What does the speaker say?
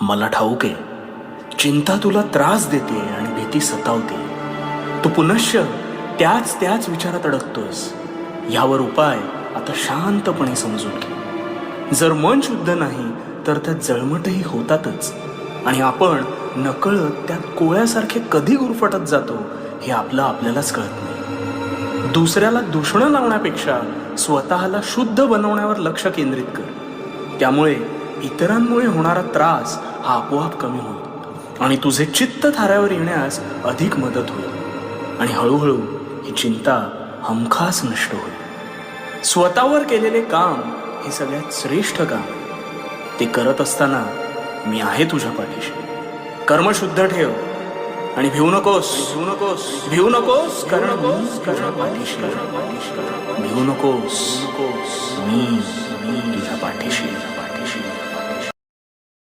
मला ठाऊक आहे चिंता तुला त्रास देते आणि भीती सतावते. तू पुनश्च त्याच त्याच विचारात अडकतोस यावर उपाय आता शांतपणे समजून घे. जर मन शुद्ध नाही तर त्यात जळमटही होतातच. आणि आपण नकळत त्यात कोळ्यासारखे कधी गुरफटत जातो हे आपलं आपल्यालाच कळत नाही. दुसऱ्याला दूषणं लावण्यापेक्षा स्वतःला शुद्ध बनवण्यावर लक्ष केंद्रित कर. त्यामुळे इतरांमुळे होणारा त्रास हा आपोआप कमी होईल आणि तुझे चित्त थाऱ्यावर येण्यास अधिक मदत होईल. आणि हळूहळू ही चिंता हमखास नष्ट होईल. स्वतःवर केलेले काम हे सगळ्यात श्रेष्ठ काम ते करत असताना मी आहे तुझ्या पाठीशी. कर्म शुद्ध ठेव आणि भिवू नकोस. भिवू नकोस. भिवू नकोस कर्ण मी तुझ्या पाठीशी भिवू नकोस नकोस. मी मी तुझ्या पाठीशी पाठीशी